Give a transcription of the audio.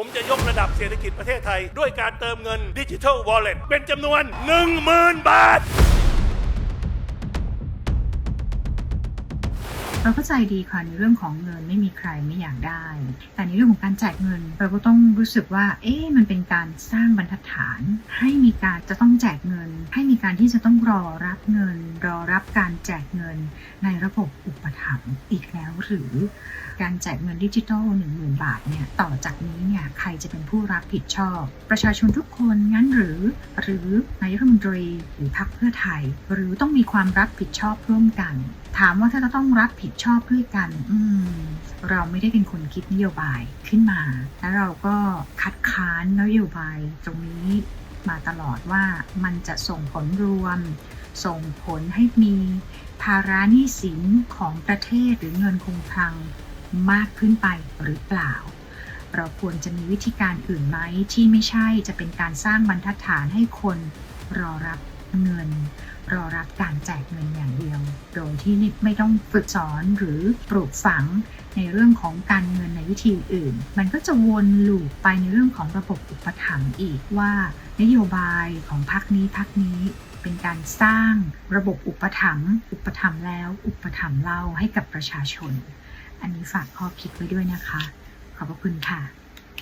ผมจะยกระดับเศรษฐกิจประเทศไทย ด้วยการเติมเงินดิจิทัลวอลเล็ตเป็นจำนวน 10,000 บาท เราเข้าใจดีค่ะในเรื่องของเงินไม่มีใครไม่อยากได้ แต่ในเรื่องของการแจกเงิน เราก็ต้องรู้สึกว่า เอ๊ะมันเป็นการสร้างบรรทัดฐาน ให้มีการจะต้องแจกเงิน ให้มีการที่จะต้องรอรับเงิน รอรับการแจกเงินในระบบอุปถัมภ์อีกแล้วหรือการแจกเงินดิจิทัล1 0,000 บาทเนี่ยต่อจากนี้เนี่ยใครจะเป็นผู้รับผิดชอบ ประชาชนทุกคนงั้นหรือ หรือนายกรัฐมนตรี หรือพรรคเพื่อไทย หรือต้องมีความรับผิดชอบร่วมกัน ถามว่าถ้าจะต้องรับผิดชอบด้วยกัน อืมเราไม่ได้เป็นคนคิดนโยบายขึ้นมา แล้วเราก็คัดค้านนโยบายตรงนี้มาตลอดว่ามันจะส่งผลรวม ส่งผลให้มีภาระหนี้สินของประเทศหรือเงินคงคลังมากขึ้นไปหรือเปล่า เราควรจะมีวิธีการอื่นไหมที่ไม่ใช่จะเป็นการสร้างบรรทัดฐานให้คนรอรับเงิน รอรับการแจกเงินอย่างเดียว โดยที่ไม่ต้องฝึกสอนหรือปลูกฝัง ในเรื่องของการเงินในวิธีอื่น มันก็จะวนลูปไปในเรื่องของระบบอุปถัมภ์อีกว่า นโยบายของพรรคนี้พรรคนี้เป็นการสร้างระบบอุปถัมภ์อุปถัมภ์แล้วอุปถัมภ์เล่าให้กับประชาชน อันนี้ฝากข้อคิดไว้ด้วยนะคะ ขอบพระคุณค่ะ